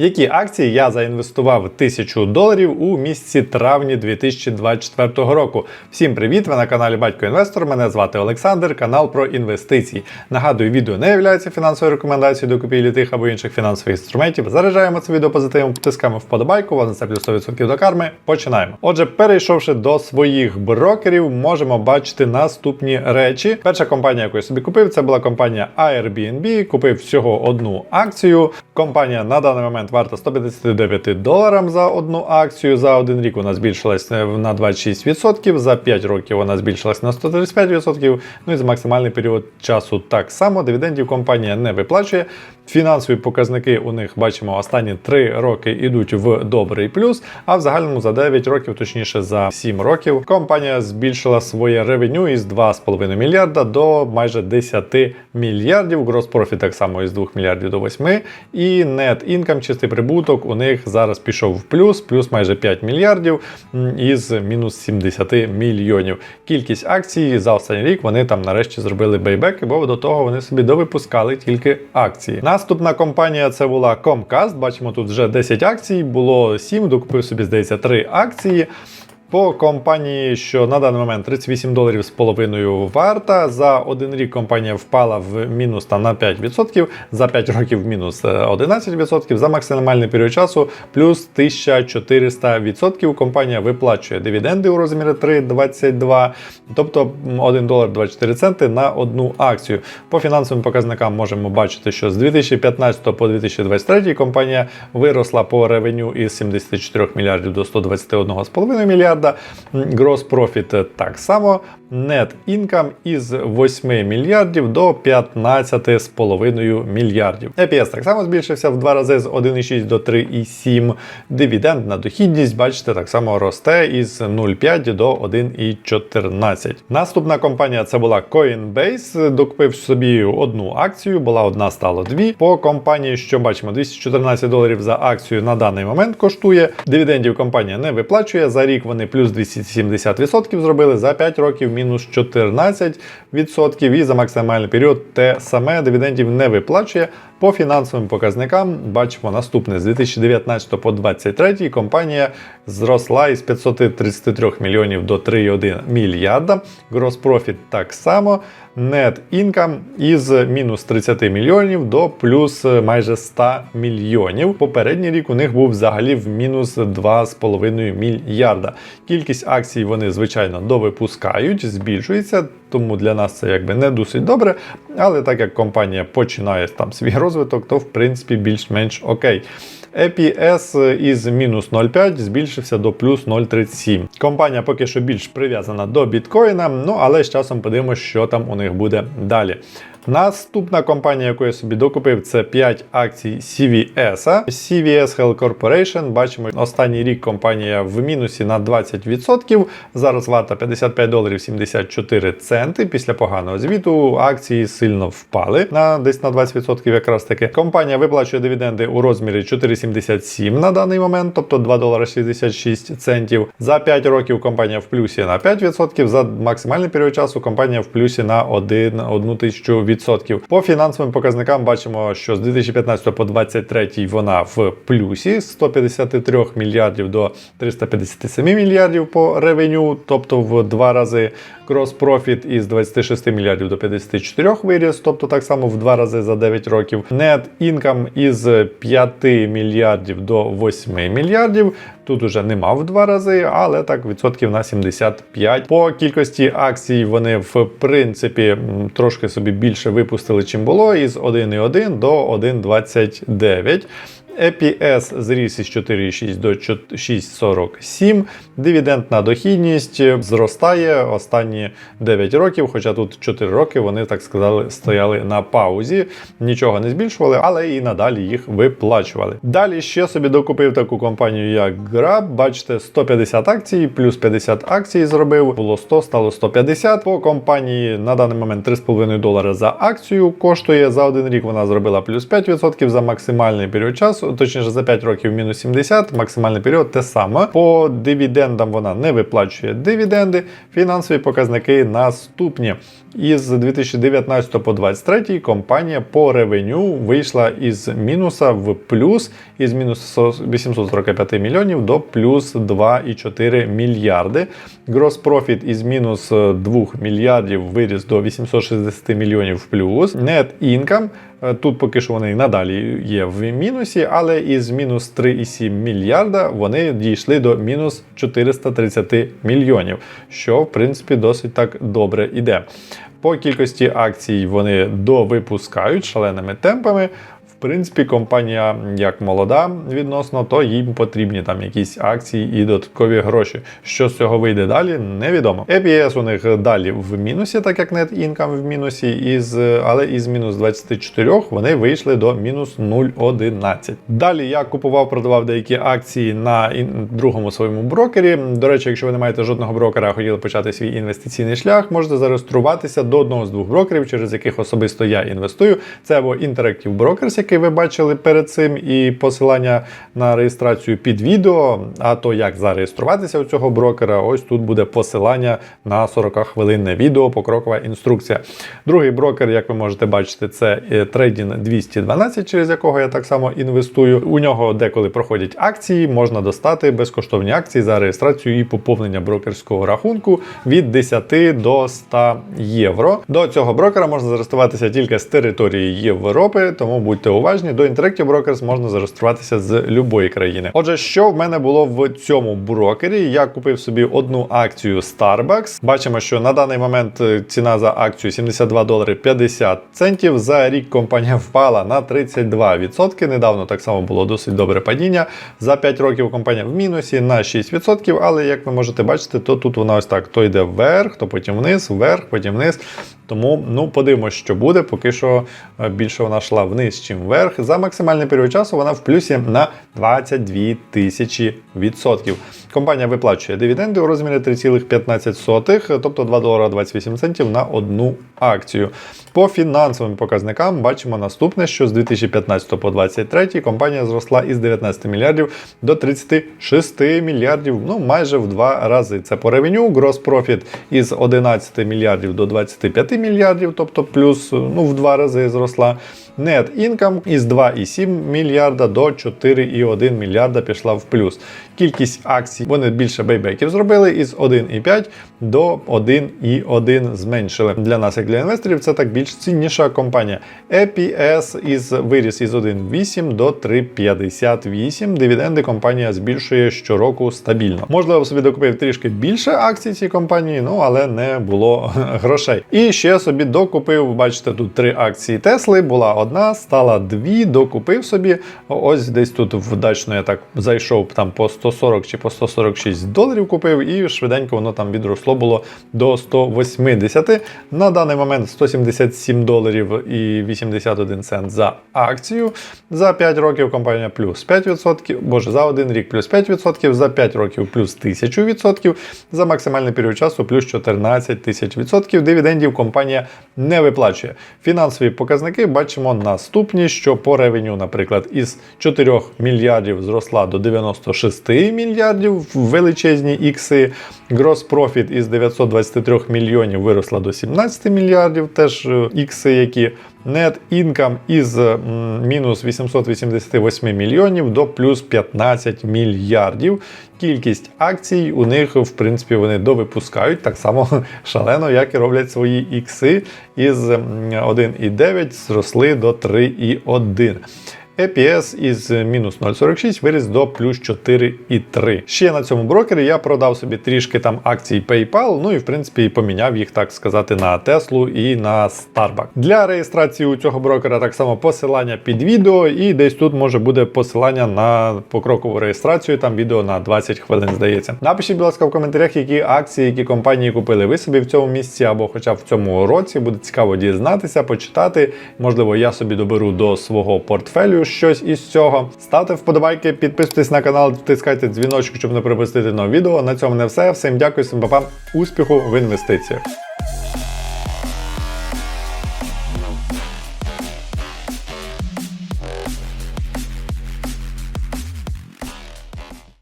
Які акції я заінвестував 1000 доларів у місяці травні 2024 року? Всім привіт! Ви на каналі Батько Інвестор. Мене звати Олександр, канал про інвестиції. Нагадую, відео не є фінансовою рекомендацією до купівлі тих або інших фінансових інструментів. Заряджаємо це відео позитивом, тискаємо вподобайку, воно це плюс 100% до карми. Починаємо. Отже, перейшовши до своїх брокерів, можемо бачити наступні речі. Перша компанія, яку я собі купив, це була компанія Airbnb. Купив всього одну акцію. Компанія на даний момент варта 159 доларам за одну акцію. За один рік вона збільшилась на 26%, за 5 років вона збільшилась на 135%. Ну і за максимальний період часу так само. Дивідендів компанія не виплачує. Фінансові показники у них бачимо останні 3 роки йдуть в добрий плюс, а в загальному за 9 років, точніше за 7 років, компанія збільшила своє ревеню із 2,5 мільярда до майже 10 мільярдів. Profit так само із 2 мільярдів до 8. І net income, чистий прибуток, у них зараз пішов в плюс, плюс майже 5 мільярдів із мінус 70 мільйонів. Кількість акцій за останній рік вони там нарешті зробили бейбеки, бо до того вони собі довипускали тільки акції. Наступна компанія це була Comcast. Бачимо, тут вже 10 акцій, було 7, докупив собі, здається, 3 акції. По компанії, що на даний момент 38 доларів з половиною варта. За один рік компанія впала в мінус там, на 5%, за 5 років мінус е, 11%, за максимальний період часу плюс 1400%. Компанія виплачує дивіденди у розмірі 3,22, тобто 1 долар 24 центи на одну акцію. По фінансовим показникам можемо бачити, що з 2015 по 2023 компанія виросла по ревеню із 74 мільярдів до 121,5 мільярда. Gross profit так само. Net income із 8 мільярдів до 15,5 мільярдів. EPS так само збільшився в два рази з 1,6 до 3,7. Дивідендна дохідність, бачите, так само росте із 0,5 до 1,14. Наступна компанія це була Coinbase. Докупив собі одну акцію, була одна, стало дві. По компанії, що бачимо, 214 доларів за акцію на даний момент коштує. Дивідендів компанія не виплачує. За рік вони плюс 270% зробили, за 5 років мінус 14%. І за максимальний період те саме дивідендів не виплачує. По фінансовим показникам бачимо наступне: з 2019 по 2023 компанія зросла із 533 мільйонів до 3,1 мільярда. Profit так само. Net income із мінус 30 мільйонів до плюс майже 100 мільйонів. Попередній рік у них був взагалі в мінус 2,5 мільярда. Кількість акцій вони, звичайно, довипускають, збільшується, тому для нас це якби не досить добре. Але так як компанія починає там свій розвиток, то в принципі більш-менш окей. EPS із мінус 0,5 збільшився до плюс 0,37. Компанія поки що більш прив'язана до біткоїна, ну але з часом подивимося, що там у них буде далі. Наступна компанія, яку я собі докупив, це 5 акцій CVS. CVS Health Corporation. Бачимо, останній рік компанія в мінусі на 20%. Зараз варта 55 доларів 74 центи. Після поганого звіту акції сильно впали на десь на 20% якраз таки. Компанія виплачує дивіденди у розмірі 4,77 на даний момент, тобто 2 долари 66 центів. За 5 років компанія в плюсі на 5%. За максимальний період часу компанія в плюсі на 1, 1 тисячу відсотків. По фінансовим показникам бачимо, що з 2015 по 2023 вона в плюсі з 153 мільярдів до 357 мільярдів по ревеню, тобто в два рази. Profit із 26 мільярдів до 54 виріс, тобто так само в два рази за 9 років. Net income із 5 мільярдів до 8 мільярдів. Тут уже нема в два рази, але так відсотків на 75. По кількості акцій вони в принципі трошки собі більше випустили, чим було, із 1,1 до 1,29. EPS зріс із 4,6 до 6,47. Дивідендна дохідність зростає останні 9 років, хоча тут 4 роки вони так сказали стояли на паузі, нічого не збільшували, але і надалі їх виплачували. Далі ще собі докупив таку компанію, як Grab. Бачите, 150 акцій, плюс 50 акцій зробив. Було 100, стало 150. По компанії на даний момент 3,5 долари за акцію коштує. За один рік вона зробила плюс 5% за максимальний період часу. Точніше за 5 років мінус 70, максимальний період те саме. По дивідендам вона не виплачує дивіденди. Фінансові показники наступні. Із 2019 по 2023 компанія по ревеню вийшла із мінуса в плюс із мінус 845 мільйонів до плюс 2,4 мільярди. Profit із мінус 2 мільярдів виріс до 860 мільйонів в плюс. Net income е, Тут поки що вони надалі є в мінусі, але із мінус 3,7 мільярда вони дійшли до мінус 430 мільйонів, що в принципі досить так добре іде. По кількості акцій вони довипускають шаленими темпами. Принципі, компанія як молода відносно, то їм потрібні там якісь акції і додаткові гроші. Що з цього вийде далі, невідомо. EPS у них далі в мінусі, так як net income в мінусі, із, але із мінус 24 вони вийшли до мінус 0,11. Далі я купував, продавав деякі акції на другому своєму брокері. До речі, якщо ви не маєте жодного брокера, а хотіли почати свій інвестиційний шлях, можете зареєструватися до одного з двох брокерів, через яких особисто я інвестую. Це або Interactive Brokers, який ви бачили перед цим, і посилання на реєстрацію під відео. А то як зареєструватися у цього брокера, ось тут буде посилання на 40-хвилинне відео, покрокова інструкція. Другий брокер, як ви можете бачити, це е, Trading 212, через якого я так само інвестую. У нього деколи проходять акції, можна достати безкоштовні акції за реєстрацію і поповнення брокерського рахунку від 10 до 100 євро. До цього брокера можна зареєструватися тільки з території Європи, тому будьте уважні. До Interactive Brokers можна зареєструватися з будь-якої країни. Отже, що в мене було в цьому брокері? Я купив собі одну акцію Starbucks. Бачимо, що на даний момент е, ціна за акцію 72 долари 50 центів. За рік компанія впала на 32%. Недавно так само було досить добре падіння. За 5 років компанія в мінусі на 6%, але як ви можете бачити, то тут вона ось так: то йде вверх, то потім вниз, вверх, потім вниз. Тому ну подивимось, що буде. Поки що е, більше вона йшла вниз, чим вверх. За максимальний період часу вона в плюсі на 22 тисячі відсотків. Компанія виплачує дивіденди у розмірі 3,15, тобто 2 долара 28 центів на одну акцію. По фінансовим показникам бачимо наступне, що з 2015 по 2023 компанія зросла із 19 мільярдів до 36 мільярдів, ну майже в два рази. Це по ревеню, gross profit із 11 мільярдів до 25 мільярдів, тобто плюс ну, в два рази зросла. Net income із 2,7 мільярда до 4,1 мільярда пішла в плюс. Кількість акцій вони більше бейбеків зробили із 1,5 до 1,1 зменшили. Для нас, як для інвесторів, це так більш цінніша компанія. EPS із виріс із 1,8 до 3,58. Дивіденди компанія збільшує щороку стабільно. Можливо, собі докупив трішки більше акцій цієї компанії, ну але не було грошей. І ще собі докупив, бачите, тут три акції Тесли. Була одна, стала дві, докупив собі. Ось десь тут вдачно я так зайшов там по 140 чи по 146 доларів купив, і швиденько воно там відросло було до 180. На даний момент 177 доларів і 81 цент за акцію. За 5 років компанія плюс 5%, боже, за один рік плюс 5%, за 5 років плюс 1000%, за максимальний період часу плюс 14 тисяч відсотків. Дивідендів компанія не виплачує. Фінансові показники бачимо наступні, що по ревеню, наприклад, із 4 мільярдів зросла до 96 мільярдів величезні ікси. Gross profit із 923 мільйонів виросла до 17 мільярдів, теж е, ікси, які Net income із мінус 888 мільйонів до плюс 15 мільярдів. Кількість акцій у них, в принципі, вони довипускають так само шалено, як і роблять свої ікси. Із 1,9 зросли до 3,1. EPS із мінус 0,46 виріс до плюс 4,3. Ще на цьому брокері я продав собі трішки там акцій PayPal, ну і в принципі поміняв їх, так сказати, на Теслу і на Starbucks. Для реєстрації у цього брокера так само посилання під відео, і десь тут може буде посилання на покрокову реєстрацію. Там відео на 20 хвилин здається. Напишіть, будь ласка, в коментарях, які акції, які компанії купили ви собі в цьому місці або хоча б в цьому році. Буде цікаво дізнатися, почитати. Можливо, я собі доберу до свого портфелю щось із цього. Ставте вподобайки, підписуйтесь на канал, тискайте дзвіночок, щоб не пропустити нове відео. На цьому не все. Всім дякую, всім папа. Успіху в інвестиціях.